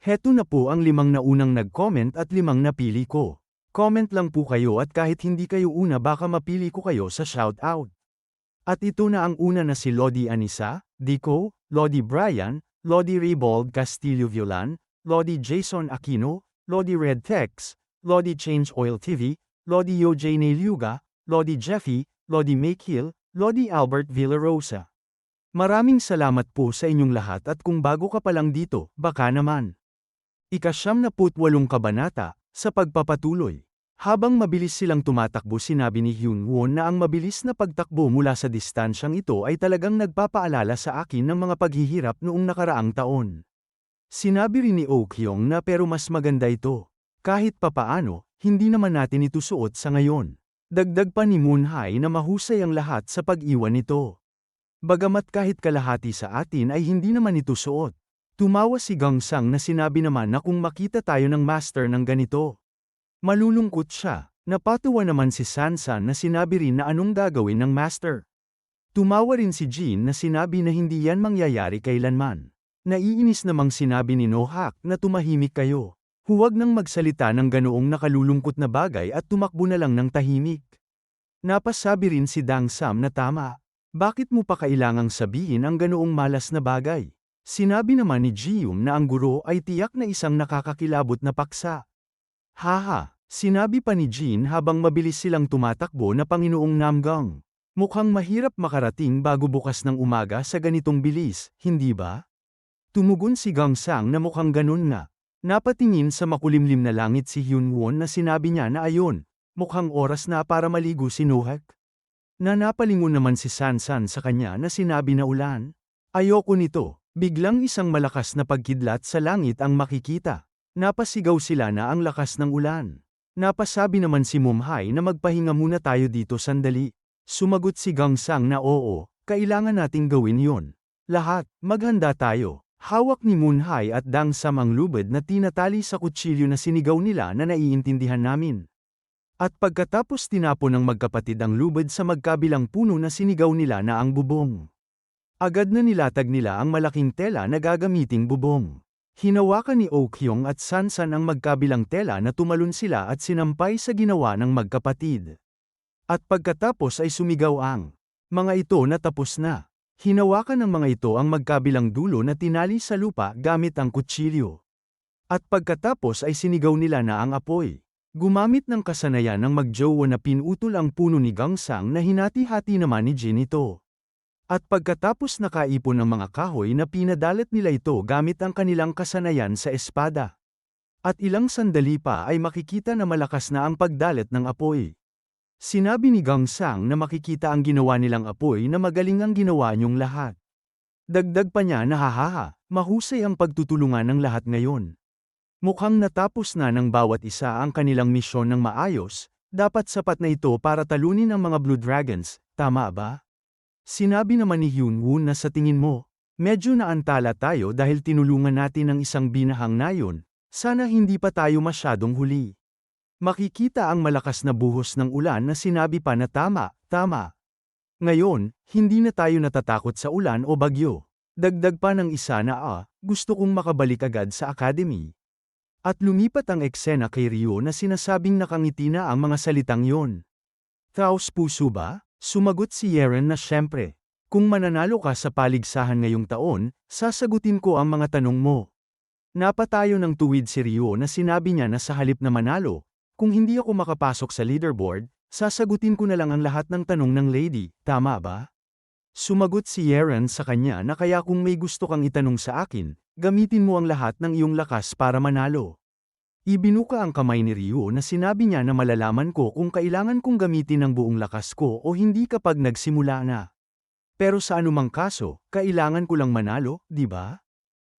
Heto na po ang limang na unang nag-comment at limang napili ko. Comment lang po kayo at kahit hindi kayo una baka mapili ko kayo sa shoutout. At ito na ang una na si Lodi Anisa, Dico, Lodi Brian, Lodi Rebold Castillo Violan, Lodi Jason Aquino, Lodi Red Tex, Lodi Change Oil TV, Lodi Yoj Neliuga, Lodi Jeffy, Lodi Makehill, Lodi Albert Villarosa. Maraming salamat po sa inyong lahat at kung bago ka pa lang dito, baka naman. Ikasyam na putwalong kabanata, sa pagpapatuloy. Habang mabilis silang tumatakbo sinabi ni Hyun Won na ang mabilis na pagtakbo mula sa distansyang ito ay talagang nagpapaalala sa akin ng mga paghihirap noong nakaraang taon. Sinabi rin ni Oh Kyung na pero mas maganda ito. Kahit papaano, hindi naman natin ito suot sa ngayon. Dagdag pa ni Moon Hai na mahusay ang lahat sa pag-iwan nito. Bagamat kahit kalahati sa atin ay hindi naman ito suot. Tumawa si Gang Sang na sinabi naman na kung makita tayo ng master ng ganito. Malulungkot siya. Napatuwa naman si Sansan na sinabi rin na anong gagawin ng master. Tumawa rin si Jean na sinabi na hindi yan mangyayari kailanman. Naiinis namang sinabi ni Nohak na tumahimik kayo. Huwag nang magsalita ng ganoong nakalulungkot na bagay at tumakbo na lang ng tahimik. Napasabi rin si Dang Sam na tama. Bakit mo pa kailangang sabihin ang ganoong malas na bagay? Sinabi naman ni Jium na ang guro ay tiyak na isang nakakakilabot na paksa. Haha, sinabi pa ni Jean habang mabilis silang tumatakbo na Panginoong Namgang. Mukhang mahirap makarating bago bukas ng umaga sa ganitong bilis, hindi ba? Tumugon si Gang Sang na mukhang ganun nga. Napatingin sa makulimlim na langit si Hyun Won na sinabi niya na ayon, mukhang oras na para maligo si Nohak. Na napalingon naman si Sansan sa kanya na sinabi na ulan. Ayoko nito, Biglang isang malakas na pagkidlat sa langit ang makikita. Napasigaw sila na ang lakas ng ulan. Napasabi naman si Mumhay na magpahinga muna tayo dito sandali. Sumagot si Gangsang na oo, kailangan nating gawin yon. Lahat, maghanda tayo. Hawak ni Moonhai at Dangsam ang lubid na tinatali sa kutsilyo na sinigaw nila na naiintindihan namin. At pagkatapos tinapon ng magkapatid ang lubid sa magkabilang puno na sinigaw nila na ang bubong. Agad na nilatag nila ang malaking tela na gagamiting bubong. Hinawakan ni Okyong at Sansan ang magkabilang tela na tumalon sila at sinampay sa ginawa ng magkapatid. At pagkatapos ay sumigaw ang mga ito na tapos na. Hinawakan ng mga ito ang magkabilang dulo na tinali sa lupa gamit ang kutsilyo. At pagkatapos ay sinigaw nila na ang apoy. Gumamit ng kasanayan ng magjowa na pinutol ang puno ni Gangsang na hinati-hati naman ni Jin ito. At pagkatapos nakaipon ng mga kahoy na pinadalat nila ito gamit ang kanilang kasanayan sa espada. At ilang sandali pa ay makikita na malakas na ang pagdalat ng apoy. Sinabi ni Gang Sang na makikita ang ginawa nilang apoy na magaling ang ginawa niyong lahat. Dagdag pa niya na hahaha, mahusay ang pagtutulungan ng lahat ngayon. Mukhang natapos na ng bawat isa ang kanilang misyon ng maayos, dapat sapat na ito para talunin ang mga Blue Dragons, tama ba? Sinabi naman ni Hyun Woo na sa tingin mo, medyo naantala tayo dahil tinulungan natin ang isang binahang nayon, sana hindi pa tayo masyadong huli. Makikita ang malakas na buhos ng ulan na sinabi pa na tama, tama. Ngayon, hindi na tayo natatakot sa ulan o bagyo. Dagdag pa ng isa na ah, gusto kong makabalik agad sa academy. At lumipat ang eksena kay Rio na sinasabing nakangiti na ang mga salitang yon. Taos puso ba? Sumagot si Yeren na syempre. Kung mananalo ka sa paligsahan ngayong taon, sasagutin ko ang mga tanong mo. Napatayo ng tuwid si Rio na sinabi niya na sa halip na manalo, kung hindi ako makapasok sa leaderboard, sasagutin ko na lang ang lahat ng tanong ng lady, tama ba? Sumagot si Yeren sa kanya na kaya kung may gusto kang itanong sa akin, gamitin mo ang lahat ng iyong lakas para manalo. Ibinuka ang kamay ni Ryu na sinabi niya na malalaman ko kung kailangan kong gamitin ang buong lakas ko o hindi kapag nagsimula na. Pero sa anumang kaso, kailangan ko lang manalo, di ba?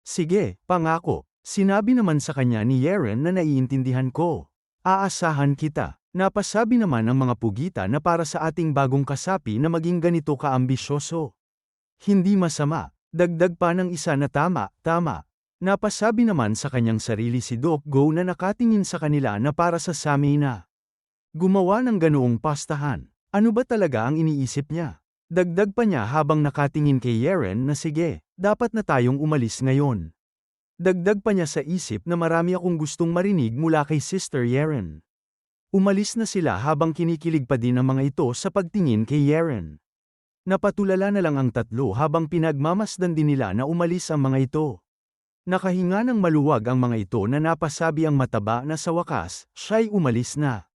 Sige, pangako. Sinabi naman sa kanya ni Yeren na naiintindihan ko. Aasahan kita. Napasabi naman ang mga pugita na para sa ating bagong kasapi na maging ganito kaambisyoso. Hindi masama. Dagdag pa ng isa na tama, tama. Napasabi naman sa kanyang sarili si Doc Go na nakatingin sa kanila na para sa Sami na. Gumawa ng ganoong pastahan. Ano ba talaga ang iniisip niya? Dagdag pa niya habang nakatingin kay Yeren na sige, dapat na tayong umalis ngayon. Dagdag pa niya sa isip na marami akong gustong marinig mula kay Sister Yeren. Umalis na sila habang kinikilig pa din ang mga ito sa pagtingin kay Yeren. Napatulala na lang ang tatlo habang pinagmamasdan din nila na umalis ang mga ito. Nakahinga ng maluwag ang mga ito na napasabi ang mataba na sa wakas, siya'y umalis na.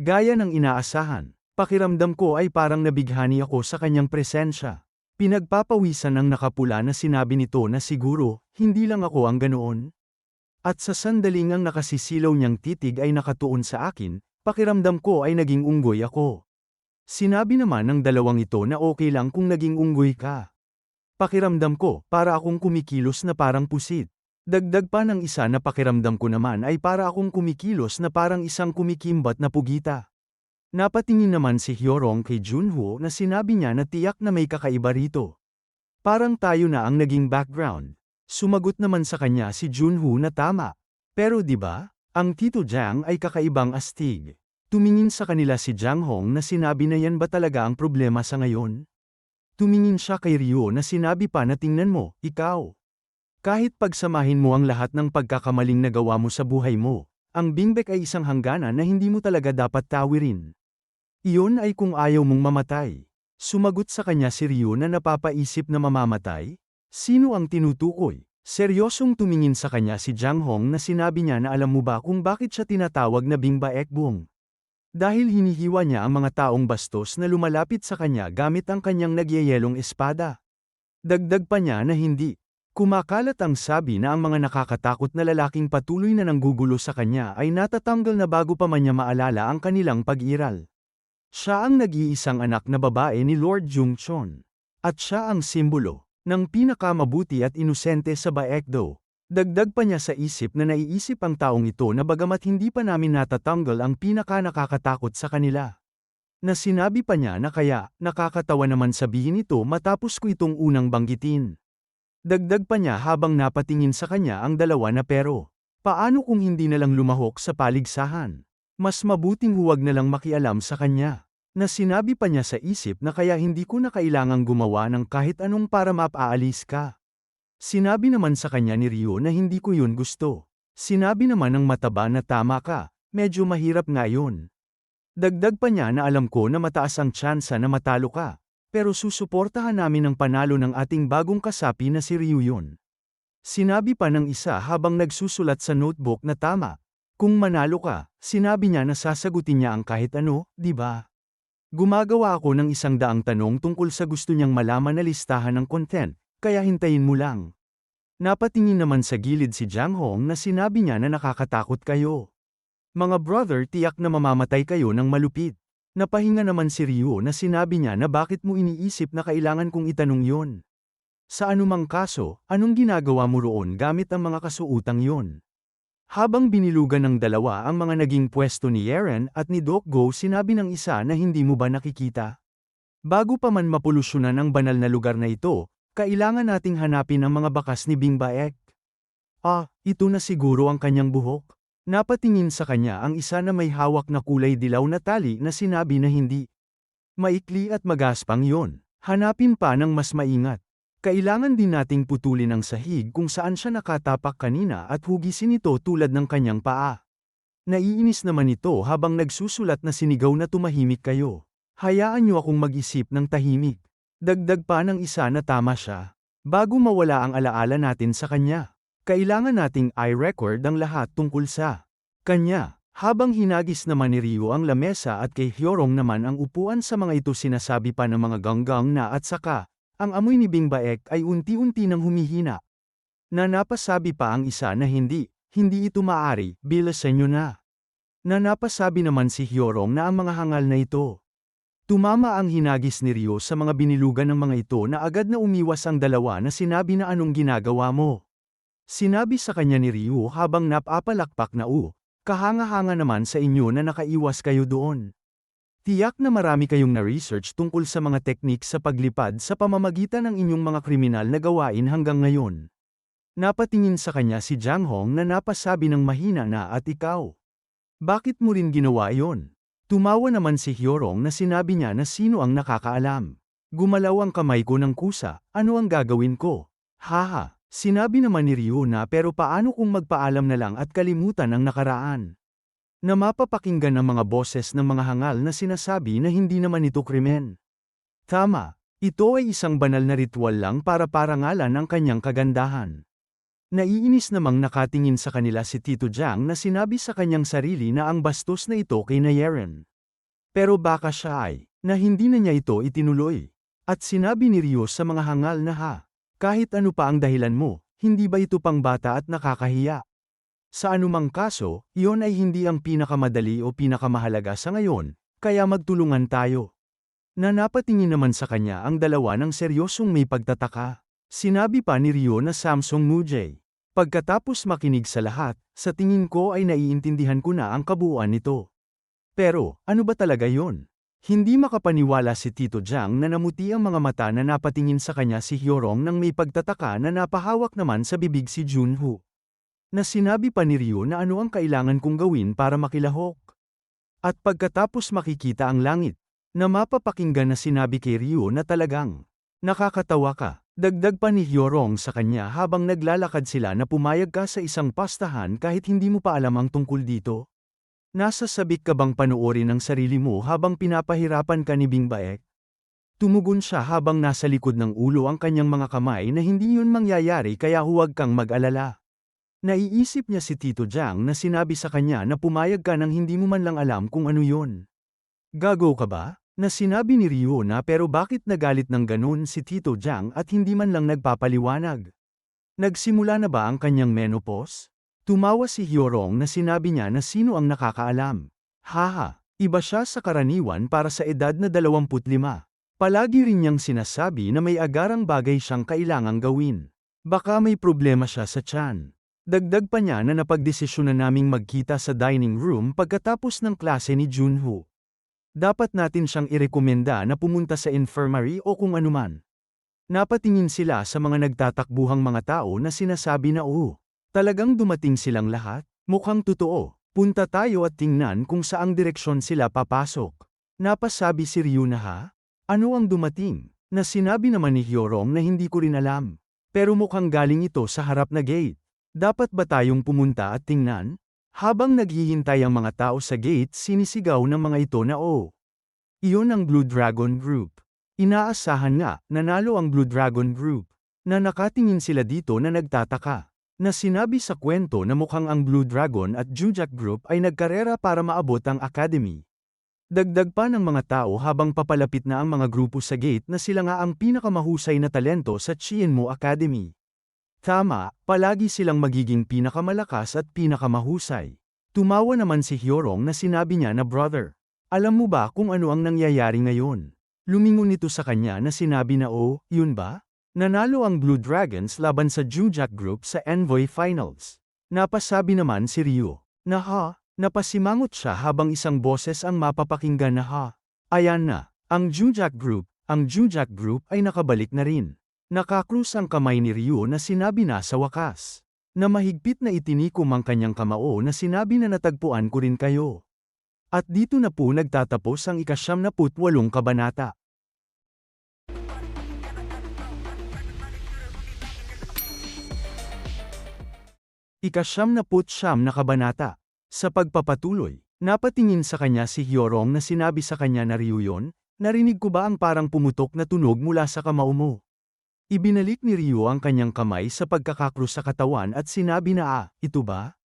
Gaya ng inaasahan, pakiramdam ko ay parang nabighani ako sa kanyang presensya. Pinagpapawisan ng nakapula na sinabi nito na siguro, hindi lang ako ang ganoon. At sa sandaling ang nakasisilaw niyang titig ay nakatuon sa akin, pakiramdam ko ay naging unggoy ako. Sinabi naman ng dalawang ito na okay lang kung naging unggoy ka. Pakiramdam ko, para akong kumikilos na parang pusit. Dagdag pa ng isa na pakiramdam ko naman ay para akong kumikilos na parang isang kumikimbat na pugita. Napatingin naman si Hyorong kay Junho na sinabi niya na tiyak na may kakaiba rito. Parang tayo na ang naging background. Sumagot naman sa kanya si Junho na tama. Pero di ba, ang Tito Jiang ay kakaibang astig. Tumingin sa kanila si Jiang Hong na sinabi na yan ba talaga ang problema sa ngayon? Tumingin siya kay Ryo na sinabi pa na tingnan mo, ikaw. Kahit pagsamahin mo ang lahat ng pagkakamaling nagawa mo sa buhay mo, ang bingbek ay isang hangganan na hindi mo talaga dapat tawirin. Iyon ay kung ayaw mong mamatay. Sumagot sa kanya si Ryo na napapaisip na mamamatay? Sino ang tinutukoy? Seryosong tumingin sa kanya si Jiang Hong na sinabi niya na alam mo ba kung bakit siya tinatawag na Bingba Ekbong? Dahil hinihiwa niya ang mga taong bastos na lumalapit sa kanya gamit ang kanyang nagyayelong espada. Dagdag pa niya na hindi. Kumakalat ang sabi na ang mga nakakatakot na lalaking patuloy na nanggugulo sa kanya ay natatanggal na bago pa man niya maalala ang kanilang pag-iral. Siya ang nag-iisang anak na babae ni Lord Jungchon. At siya ang simbolo ng pinakamabuti at inosente sa Baekdo. Dagdag pa niya sa isip na naiisip ang taong ito na bagamat hindi pa namin natatanggal ang pinaka nakakatakot sa kanila. Na sinabi pa niya na kaya, nakakatawa naman sabihin ito matapos ko itong unang banggitin. Dagdag pa niya habang napatingin sa kanya ang dalawa na pero, paano kung hindi na lang lumahok sa paligsahan? Mas mabuting huwag na lang makialam sa kanya. Na sinabi pa niya sa isip na kaya hindi ko na kailangang gumawa ng kahit anong para mapaalis ka. Sinabi naman sa kanya ni Rio na hindi ko yun gusto. Sinabi naman ng mataba na tama ka, medyo mahirap nga yun. Dagdag pa niya na alam ko na mataas ang tsansa na matalo ka, pero susuportahan namin ang panalo ng ating bagong kasapi na si Ryu yun. Sinabi pa ng isa habang nagsusulat sa notebook na tama. Kung manalo ka, sinabi niya na sasagutin niya ang kahit ano, di ba? Gumagawa ako ng isang daang tanong tungkol sa gusto niyang malaman na listahan ng content, kaya hintayin mo lang. Napatingin naman sa gilid si Jiang Hong na sinabi niya na nakakatakot kayo. Mga brother tiyak na mamamatay kayo ng malupit. Napahinga naman si Ryu na sinabi niya na bakit mo iniisip na kailangan kong itanong yon. Sa anumang kaso, anong ginagawa mo roon gamit ang mga kasuutang yon? Habang binilugan ng dalawa ang mga naging pwesto ni Yeren at ni Doc Go sinabi ng isa na hindi mo ba nakikita? Bago pa man mapolusyonan ang banal na lugar na ito, kailangan nating hanapin ang mga bakas ni Bing Baek. Ah, ito na siguro ang kanyang buhok. Napatingin sa kanya ang isa na may hawak na kulay dilaw na tali na sinabi na hindi. Maikli at magaspang yon. Hanapin pa ng mas maingat. Kailangan din nating putulin ang sahig kung saan siya nakatapak kanina at hugisin ito tulad ng kanyang paa. Naiinis naman ito habang nagsusulat na sinigaw na tumahimik kayo. Hayaan niyo akong mag-isip ng tahimik. Dagdag pa ng isa na tama siya. Bago mawala ang alaala natin sa kanya, kailangan nating i-record ang lahat tungkol sa kanya. Habang hinagis naman ni Rio ang lamesa at kay Hyorong naman ang upuan sa mga ito sinasabi pa ng mga ganggang na at saka, ang amoy ni Bing Baek ay unti-unti nang humihina. Na napasabi pa ang isa na hindi, hindi ito maari, bilasan nyo na. Na napasabi naman si Hyorong na ang mga hangal na ito Tumama ang hinagis ni Rio sa mga binilugan ng mga ito na agad na umiwas ang dalawa na sinabi na anong ginagawa mo. Sinabi sa kanya ni Rio habang napapalakpak na u, kahanga-hanga naman sa inyo na nakaiwas kayo doon. Tiyak na marami kayong na-research tungkol sa mga teknik sa paglipad sa pamamagitan ng inyong mga kriminal na gawain hanggang ngayon. Napatingin sa kanya si Jiang Hong na napasabi ng mahina na at ikaw. Bakit mo rin ginawa yon? Tumawa naman si Hyorong na sinabi niya na sino ang nakakaalam. Gumalaw ang kamay ko ng kusa, ano ang gagawin ko? Haha, Sinabi naman ni Ryu na pero paano kung magpaalam na lang at kalimutan ang nakaraan? Na mapapakinggan ng mga boses ng mga hangal na sinasabi na hindi naman ito krimen. Tama, ito ay isang banal na ritual lang para parangalan ang kanyang kagandahan. Naiinis namang nakatingin sa kanila si Tito Jiang na sinabi sa kanyang sarili na ang bastos na ito kay Nayeren. Pero baka siya ay, na hindi na niya ito itinuloy. At sinabi ni Ryo sa mga hangal na ha, kahit ano pa ang dahilan mo, hindi ba ito pang bata at nakakahiya? Sa anumang kaso, iyon ay hindi ang pinakamadali o pinakamahalaga sa ngayon, kaya magtulungan tayo. Na napatingin naman sa kanya ang dalawa ng seryosong may pagtataka. Sinabi pa ni Ryo na Samsung Mujay. Pagkatapos makinig sa lahat, sa tingin ko ay naiintindihan ko na ang kabuuan nito. Pero, ano ba talaga yon? Hindi makapaniwala si Tito Jiang na namuti ang mga mata na napatingin sa kanya si Hyorong nang may pagtataka na napahawak naman sa bibig si Junho. Na sinabi pa ni Ryo na ano ang kailangan kong gawin para makilahok. At pagkatapos makikita ang langit, na mapapakinggan na sinabi kay Ryo na talagang, nakakatawa ka. Dagdag pa ni Hyorong sa kanya habang naglalakad sila na pumayag ka sa isang pastahan kahit hindi mo pa alam ang tungkol dito. Nasa sabik ka bang panuorin ang sarili mo habang pinapahirapan ka ni Bing Baek? Tumugon siya habang nasa likod ng ulo ang kanyang mga kamay na hindi yun mangyayari kaya huwag kang mag-alala. Naiisip niya si Tito Jiang na sinabi sa kanya na pumayag ka nang hindi mo man lang alam kung ano yun. Gago ka ba? Na sinabi ni Ryo na pero bakit nagalit ng ganun si Tito Jiang at hindi man lang nagpapaliwanag? Nagsimula na ba ang kanyang menopause? Tumawa si Hyorong na sinabi niya na sino ang nakakaalam. Haha, iba siya sa karaniwan para sa edad na 25. Palagi rin niyang sinasabi na may agarang bagay siyang kailangang gawin. Baka may problema siya sa tiyan. Dagdag pa niya na napagdesisyon na naming magkita sa dining room pagkatapos ng klase ni Junho. Dapat natin siyang irekomenda na pumunta sa infirmary o kung anuman. Napatingin sila sa mga nagtatakbuhang mga tao na sinasabi na oo. Talagang dumating silang lahat? Mukhang totoo. Punta tayo at tingnan kung saang direksyon sila papasok. Napasabi si Ryu na ha? Ano ang dumating? Na sinabi naman ni Hyorong na hindi ko rin alam. Pero mukhang galing ito sa harap na gate. Dapat ba tayong pumunta at tingnan? Habang naghihintay ang mga tao sa gate sinisigaw ng mga ito na o. Iyon ang Blue Dragon Group. Inaasahan nga, nanalo ang Blue Dragon Group. Na nakatingin sila dito na nagtataka. Na sinabi sa kwento na mukhang ang Blue Dragon at Jujak Group ay nagkarera para maabot ang Academy. Dagdag pa ng mga tao habang papalapit na ang mga grupo sa gate na sila nga ang pinakamahusay na talento sa Chienmo Academy. Tama, palagi silang magiging pinakamalakas at pinakamahusay. Tumawa naman si Hyorong na sinabi niya na brother. Alam mo ba kung ano ang nangyayari ngayon? Lumingon ito sa kanya na sinabi na oh, yun ba? Nanalo ang Blue Dragons laban sa Jujak Group sa Envoy Finals. Napasabi naman si Ryo. Na ha, napasimangot siya habang isang boses ang mapapakinggan na ha. Ayan na, ang Jujak Group, ang Jujak Group ay nakabalik na rin. Nakakrus ang kamay ni Ryo na sinabi na sa wakas. Na mahigpit na itinikom ang kanyang kamao na sinabi na natagpuan ko rin kayo. At dito na po nagtatapos ang ikasyam na putwalong kabanata. Ikasyam na putsyam na kabanata. Sa pagpapatuloy, napatingin sa kanya si Hyorong na sinabi sa kanya na Ryo yun, narinig ko ba ang parang pumutok na tunog mula sa kamao mo? Ibinalik ni Ryo ang kanyang kamay sa pagkakakrus sa katawan at sinabi na ah, ito ba?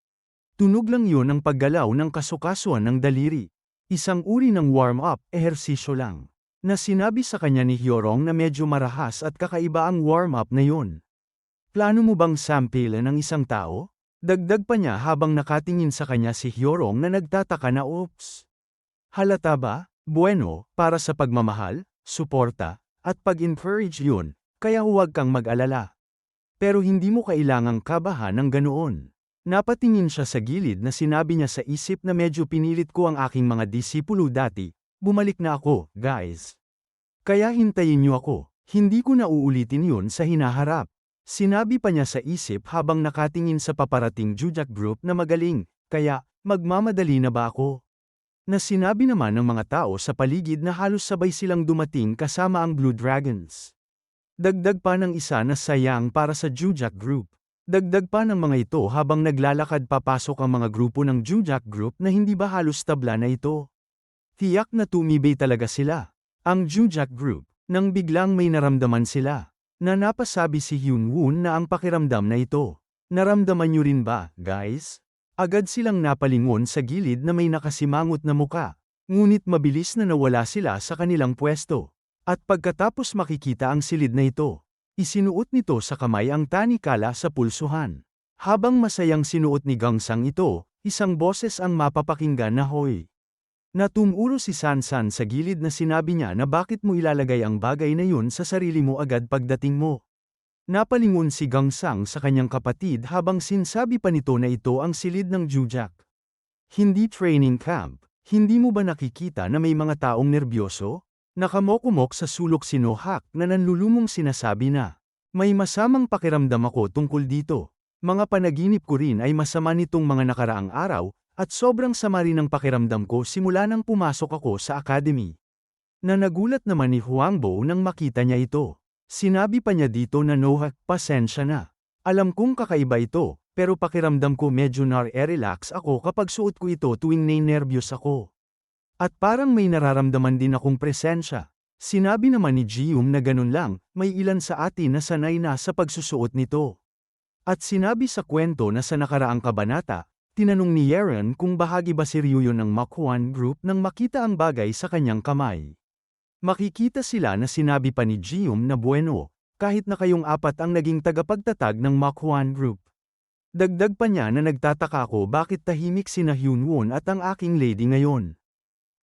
Tunog lang yun ang paggalaw ng kasukasuan ng daliri. Isang uri ng warm-up, ehersisyo lang. Na sinabi sa kanya ni Hyorong na medyo marahas at kakaiba ang warm-up na yun. Plano mo bang sampilan ng isang tao? Dagdag pa niya habang nakatingin sa kanya si Hyorong na nagtataka na oops. Halata ba? Bueno, para sa pagmamahal, suporta, at pag-encourage yun, kaya huwag kang mag-alala. Pero hindi mo kailangang kabahan ng ganoon. Napatingin siya sa gilid na sinabi niya sa isip na medyo pinilit ko ang aking mga disipulo dati, bumalik na ako, guys. Kaya hintayin niyo ako, hindi ko na uulitin yun sa hinaharap. Sinabi pa niya sa isip habang nakatingin sa paparating Jujak Group na magaling, kaya, magmamadali na ba ako? Na sinabi naman ng mga tao sa paligid na halos sabay silang dumating kasama ang Blue Dragons. Dagdag pa ng isa na sayang para sa Jujak Group. Dagdag pa ng mga ito habang naglalakad papasok ang mga grupo ng Jujak Group na hindi ba halos tabla na ito. Tiyak na tumibay talaga sila. Ang Jujak Group, nang biglang may naramdaman sila. Na napasabi si Hyun Woon na ang pakiramdam na ito. Naramdaman niyo rin ba, guys? Agad silang napalingon sa gilid na may nakasimangot na muka. Ngunit mabilis na nawala sila sa kanilang pwesto. At pagkatapos makikita ang silid na ito, isinuot nito sa kamay ang tanikala sa pulsuhan. Habang masayang sinuot ni Gangsang ito, isang boses ang mapapakinggan na hoy. Natumulo si Sansan sa gilid na sinabi niya na bakit mo ilalagay ang bagay na yun sa sarili mo agad pagdating mo. Napalingon si Gangsang sa kanyang kapatid habang sinsabi pa nito na ito ang silid ng Jujak. Hindi training camp, hindi mo ba nakikita na may mga taong nerbyoso? Nakamokumok sa sulok si Nohak na nanlulumong sinasabi na, may masamang pakiramdam ako tungkol dito. Mga panaginip ko rin ay masama nitong mga nakaraang araw, at sobrang sama rin ang pakiramdam ko simula nang pumasok ako sa academy. Na nagulat naman ni Huangbo nang makita niya ito. Sinabi pa niya dito na Nohak, pasensya na. Alam kong kakaiba ito, pero pakiramdam ko medyo nar-relax ako kapag suot ko ito tuwing nai-nervyos ako. At parang may nararamdaman din akong presensya. Sinabi naman ni Jium na ganun lang, may ilan sa atin na sanay na sa pagsusuot nito. At sinabi sa kwento na sa nakaraang kabanata, tinanong ni Yeren kung bahagi ba si Ryuyo ng Makuan Group nang makita ang bagay sa kanyang kamay. Makikita sila na sinabi pa ni Jium na bueno, kahit na kayong apat ang naging tagapagtatag ng Makuan Group. Dagdag pa niya na nagtataka ko bakit tahimik si na Hyunwon at ang aking lady ngayon.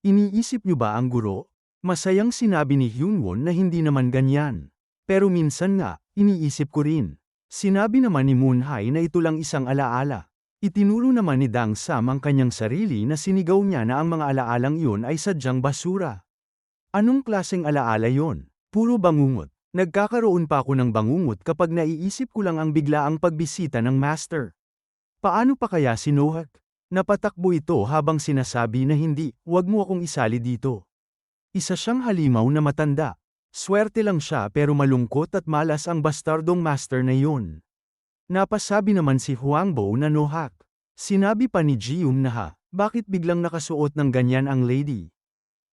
Iniisip niyo ba ang guro? Masayang sinabi ni Hyunwon na hindi naman ganyan. Pero minsan nga, iniisip ko rin. Sinabi naman ni Moonhai na ito lang isang alaala. Itinuro naman ni Dang Sam ang kanyang sarili na sinigaw niya na ang mga alaalang iyon ay sadyang basura. Anong klaseng alaala yon? Puro bangungot. Nagkakaroon pa ako ng bangungot kapag naiisip ko lang ang biglaang pagbisita ng master. Paano pa kaya si Nohak? Napatakbo ito habang sinasabi na hindi, wag mo akong isali dito. Isa siyang halimaw na matanda. Swerte lang siya pero malungkot at malas ang bastardong master na yun. Napasabi naman si Huangbo na nohak. Sinabi pa ni Jium na ha, bakit biglang nakasuot ng ganyan ang lady?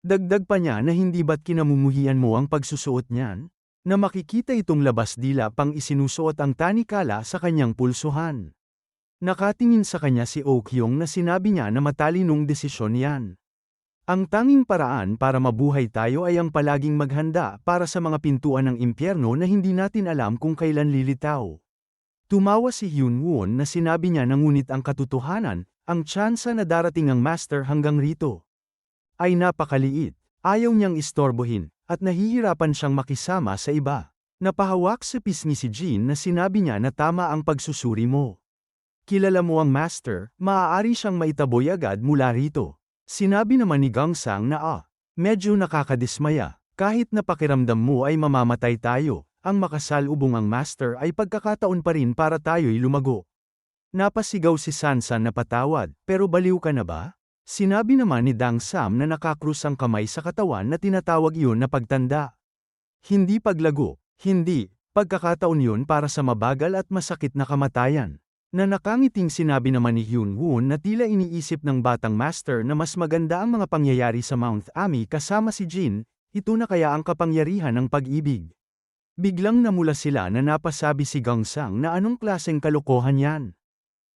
Dagdag pa niya na hindi ba't kinamumuhian mo ang pagsusuot niyan? Na makikita itong labas dila pang isinusuot ang tanikala sa kanyang pulsuhan. Nakatingin sa kanya si Okyong na sinabi niya na matalinong desisyon yan. Ang tanging paraan para mabuhay tayo ay ang palaging maghanda para sa mga pintuan ng impyerno na hindi natin alam kung kailan lilitaw. Tumawa si Hyun Won na sinabi niya na ngunit ang katotohanan, ang tsansa na darating ang master hanggang rito. Ay napakaliit, ayaw niyang istorbohin, at nahihirapan siyang makisama sa iba. Napahawak sa pisngi si Jean na sinabi niya na tama ang pagsusuri mo. Kilala mo ang master, maaari siyang maitaboy agad mula rito. Sinabi naman ni Gangsang na ah, medyo nakakadismaya, kahit na pakiramdam mo ay mamamatay tayo, ang makasalubong ang master ay pagkakataon pa rin para tayo'y lumago. Napasigaw si Sansan na patawad, pero baliw ka na ba? Sinabi naman ni Dang Sam na nakakrus ang kamay sa katawan na tinatawag iyon na pagtanda. Hindi paglago, hindi, pagkakataon yun para sa mabagal at masakit na kamatayan. Na nakangiting sinabi naman ni Hyun Woon na tila iniisip ng batang master na mas maganda ang mga pangyayari sa Mount Ami kasama si Jin, ito na kaya ang kapangyarihan ng pag-ibig. Biglang namula sila na napasabi si Gangsang na anong klaseng kalokohan yan.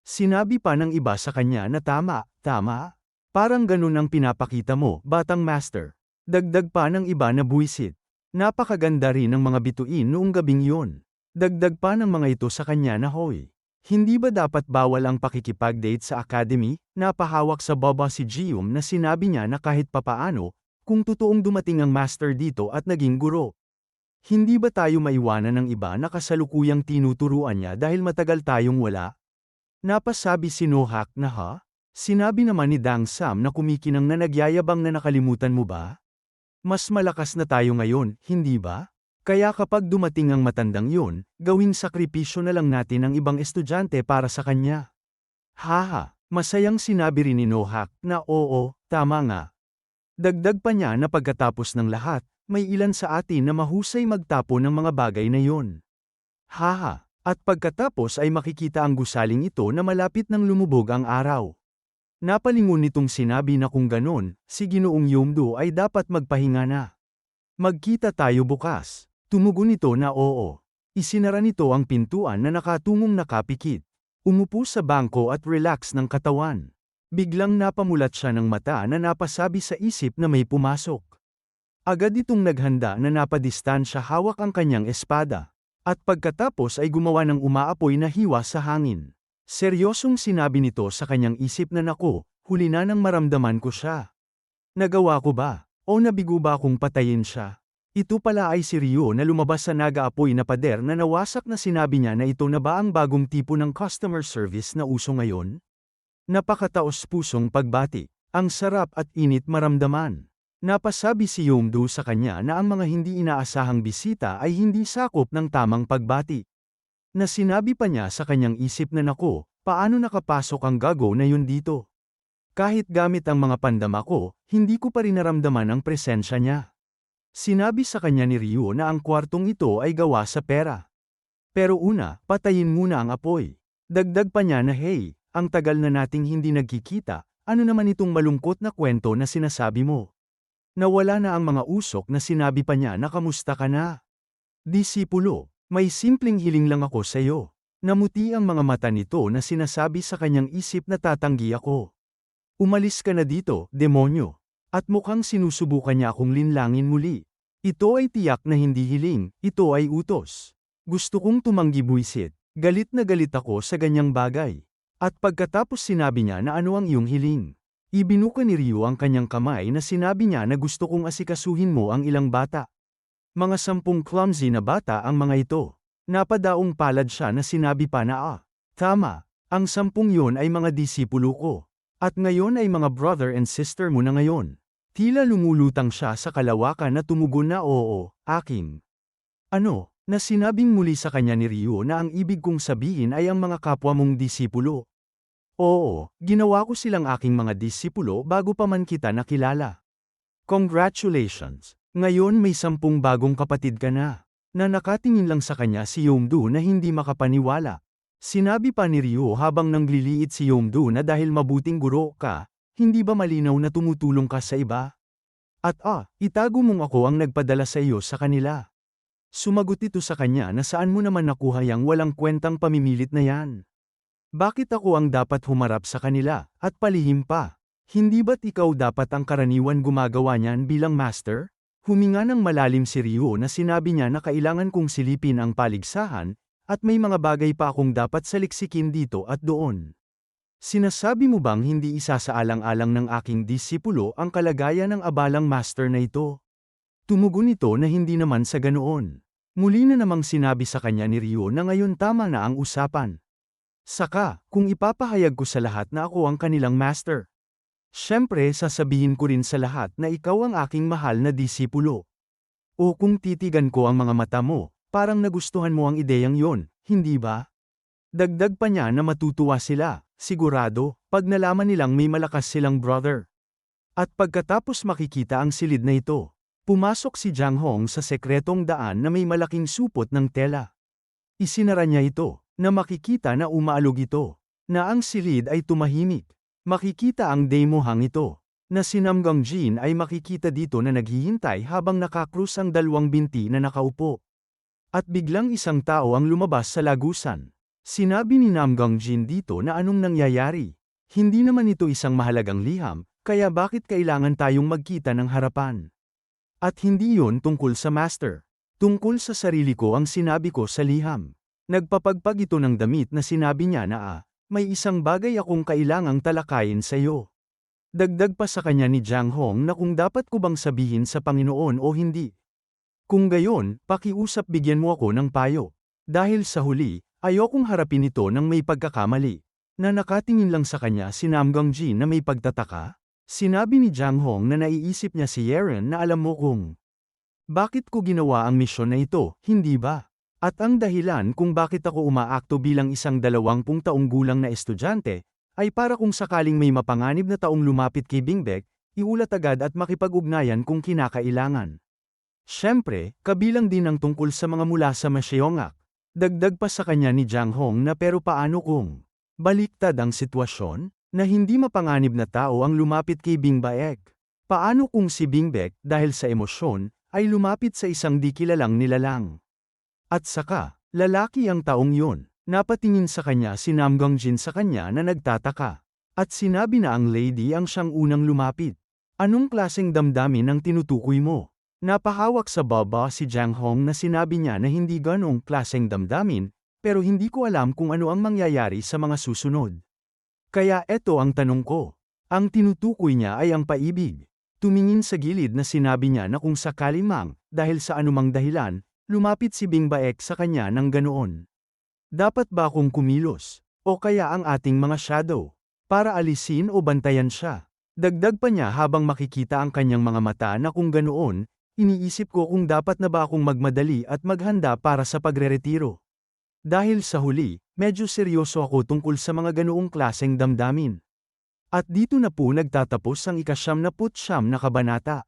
Sinabi pa ng iba sa kanya na tama, tama. Parang ganun ang pinapakita mo, batang master. Dagdag pa ng iba na buwisit. Napakaganda rin ng mga bituin noong gabing yun. Dagdag pa ng mga ito sa kanya na hoy. Hindi ba dapat bawal ang pakikipag-date sa academy? Napahawak sa baba si Jium na sinabi niya na kahit papaano, kung totoong dumating ang master dito at naging guro. Hindi ba tayo maiwanan ng iba na kasalukuyang tinuturuan niya dahil matagal tayong wala? Napasabi si Nohak na ha? Sinabi naman ni Dang Sam na kumikinang na nagyayabang na nakalimutan mo ba? Mas malakas na tayo ngayon, hindi ba? Kaya kapag dumating ang matandang yun, gawing sakripisyo na lang natin ang ibang estudyante para sa kanya. Haha, masayang sinabi rin ni Nohak na oo, tama nga. Dagdag pa niya na pagkatapos ng lahat, may ilan sa atin na mahusay magtapo ng mga bagay na yon. Haha, at pagkatapos ay makikita ang gusaling ito na malapit nang lumubog ang araw. Napalingon nitong sinabi na kung ganon, si Ginoong Yumdo ay dapat magpahinga na. Magkita tayo bukas. Tumugon nito na oo. Isinara nito ang pintuan na nakatungong nakapikit. Umupo sa bangko at relax ng katawan. Biglang napamulat siya ng mata na napasabi sa isip na may pumasok. Agad itong naghanda na napadistansya hawak ang kanyang espada. At pagkatapos ay gumawa ng umaapoy na hiwa sa hangin. Seryosong sinabi nito sa kanyang isip na nako, huli na nang maramdaman ko siya. Nagawa ko ba? O nabigo ba akong patayin siya? Ito pala ay si Ryo na lumabas sa nagaapoy na pader na nawasak na sinabi niya na ito na ba ang bagong tipo ng customer service na uso ngayon? Napakataos pusong pagbati. Ang sarap at init maramdaman. Napasabi si Yomdo sa kanya na ang mga hindi inaasahang bisita ay hindi sakop ng tamang pagbati. Na sinabi pa niya sa kanyang isip na nako, paano nakapasok ang gago na yun dito? Kahit gamit ang mga pandama ko, hindi ko pa rin naramdaman ang presensya niya. Sinabi sa kanya ni Ryo na ang kwartong ito ay gawa sa pera. Pero una, patayin muna ang apoy. Dagdag pa niya na hey, ang tagal na nating hindi nagkikita, ano naman itong malungkot na kwento na sinasabi mo? Nawala na ang mga usok na sinabi pa niya na kamusta ka na. Disipulo, may simpleng hiling lang ako sa iyo. Namuti ang mga mata nito na sinasabi sa kanyang isip na tatanggi ako. Umalis ka na dito, demonyo. At mukhang sinusubukan niya akong linlangin muli. Ito ay tiyak na hindi hiling, ito ay utos. Gusto kong tumanggi buisit. Galit na galit ako sa ganyang bagay. At pagkatapos sinabi niya na ano ang iyong hiling. Ibinuka ni Ryo ang kanyang kamay na sinabi niya na gusto kong asikasuhin mo ang ilang bata. Mga sampung clumsy na bata ang mga ito. Napadaong palad siya na sinabi pa na ah, tama, ang sampung yon ay mga disipulo ko. At ngayon ay mga brother and sister mo na ngayon. Tila lumulutang siya sa kalawakan na tumugon na oo, aking. Ano, na sinabing muli sa kanya ni Ryo na ang ibig kong sabihin ay ang mga kapwa mong disipulo. Oo, ginawa ko silang aking mga disipulo bago pa man kita nakilala. Congratulations! Ngayon may sampung bagong kapatid ka na. Na nakatingin lang sa kanya si Yomdu na hindi makapaniwala. Sinabi pa ni Ryo habang nangliliit si Yomdu na dahil mabuting guro ka, hindi ba malinaw na tumutulong ka sa iba? At ah, itago mong ako ang nagpadala sa iyo sa kanila. Sumagot ito sa kanya na saan mo naman nakuha yang walang kwentang pamimilit na yan. Bakit ako ang dapat humarap sa kanila, at palihim pa? Hindi ba't ikaw dapat ang karaniwan gumagawa niyan bilang master? Huminga ng malalim si Ryo na sinabi niya na kailangan kong silipin ang paligsahan, at may mga bagay pa akong dapat saliksikin dito at doon. Sinasabi mo bang hindi isasaalang-alang ng aking disipulo ang kalagayan ng abalang master na ito? Tumugon ito na hindi naman sa ganoon. Muli na namang sinabi sa kanya ni Ryo na ngayon tama na ang usapan. Saka, kung ipapahayag ko sa lahat na ako ang kanilang master. Siyempre sasabihin ko rin sa lahat na ikaw ang aking mahal na disipulo. O kung titigan ko ang mga mata mo, parang nagustuhan mo ang ideyang yon, hindi ba? Dagdag pa niya na matutuwa sila, sigurado, pag nalaman nilang may malakas silang brother. At pagkatapos makikita ang silid na ito, pumasok si Jiang Hong sa sekretong daan na may malaking supot ng tela. Isinara niya ito, na makikita na umaalog ito, na ang silid ay tumahimik. Makikita ang demohang ito, na si Namgang Jin ay makikita dito na naghihintay habang nakakrus ang dalawang binti na nakaupo. At biglang isang tao ang lumabas sa lagusan. Sinabi ni Namgang Jin dito na anong nangyayari. Hindi naman ito isang mahalagang liham, kaya bakit kailangan tayong magkita ng harapan? At hindi yon tungkol sa master. Tungkol sa sarili ko ang sinabi ko sa liham. Nagpapagpag ito ng damit na sinabi niya na ah, may isang bagay akong kailangang talakayin sa iyo. Dagdag pa sa kanya ni Jiang Hong na kung dapat ko bang sabihin sa Panginoon o hindi. Kung gayon, pakiusap bigyan mo ako ng payo. Dahil sa huli, ayokong harapin ito ng may pagkakamali. Na nakatingin lang sa kanya si Namgang Jin na may pagtataka. Sinabi ni Jiang Hong na naiisip niya si Yeren na alam mo kung bakit ko ginawa ang misyon na ito, hindi ba? At ang dahilan kung bakit ako umaakto bilang isang dalawampung taong gulang na estudyante, ay para kung sakaling may mapanganib na taong lumapit kay Bingbek, iulat agad at makipag-ugnayan kung kinakailangan. Siyempre, kabilang din ang tungkol sa mga mula sa Masyongak. Dagdag pa sa kanya ni Jiang Hong na pero paano kung baliktad ang sitwasyon, na hindi mapanganib na tao ang lumapit kay Bing Baek. Paano kung si Bing Baek, dahil sa emosyon, ay lumapit sa isang di kilalang nilalang? At saka, lalaki ang taong yun. Napatingin sa kanya si Nam Gongjin sa kanya na nagtataka. At sinabi na ang lady ang siyang unang lumapit. Anong klaseng damdamin ang tinutukoy mo? Napahawak sa baba si Jiang Hong na sinabi niya na hindi ganong klaseng damdamin, pero hindi ko alam kung ano ang mangyayari sa mga susunod. Kaya eto ang tanong ko. Ang tinutukoy niya ay ang paibig. Tumingin sa gilid na sinabi niya na kung sakali mang, dahil sa anumang dahilan, lumapit si Bing Baek sa kanya ng ganoon. Dapat ba akong kumilos? O kaya ang ating mga shadow? Para alisin o bantayan siya? Dagdag pa niya habang makikita ang kanyang mga mata na kung ganoon, iniisip ko kung dapat na ba akong magmadali at maghanda para sa pagreretiro. Dahil sa huli, medyo seryoso ako tungkol sa mga ganoong klaseng damdamin. At dito na po nagtatapos ang ikasyam na putsyam na kabanata.